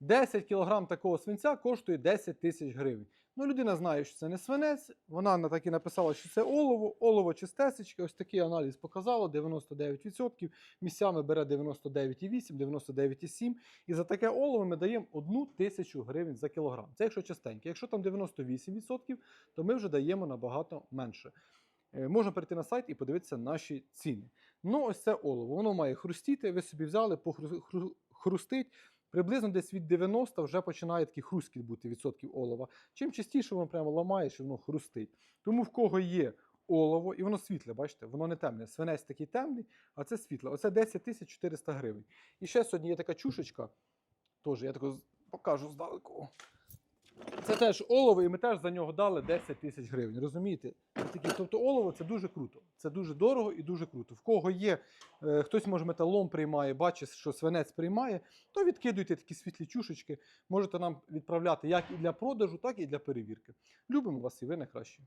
10 кг такого свинця коштує 10 тисяч гривень. Ну, людина знає, що це не свинець. Вона на так і написала, що це олово, олово чистесечки. Ось такий аналіз показало 99%. Місцями бере 99,8, 99,7. І за таке олово ми даємо 1 тисячу гривень за кілограм. Це якщо частеньке. Якщо там 98%, то ми вже даємо набагато менше. Е, Можна перейти на сайт і подивитися наші ціни. Ну, ось це олово. Воно має хрустіти. Ви собі взяли, похру- хру- хрустить. Приблизно десь від 90 вже починає такий хрускіт бути відсотків олова. Чим частіше воно прямо ламає, що воно хрустить. Тому в кого є олово, і воно світле, бачите, воно не темне. Свинець такий темний, а це світле. Оце 10 тисяч 400 гривень. І ще сьогодні є така чушечка. Теж я таку покажу здалеку. Це теж олово, і ми теж за нього дали 10 тисяч гривень. Розумієте? Такі, тобто олово це дуже круто. Це дуже дорого і дуже круто. В кого є, е, хтось може металом приймає, бачить, що свинець приймає, то відкидуйте такі світлі чушечки. Можете нам відправляти як і для продажу, так і для перевірки. Любимо вас і ви найкраще.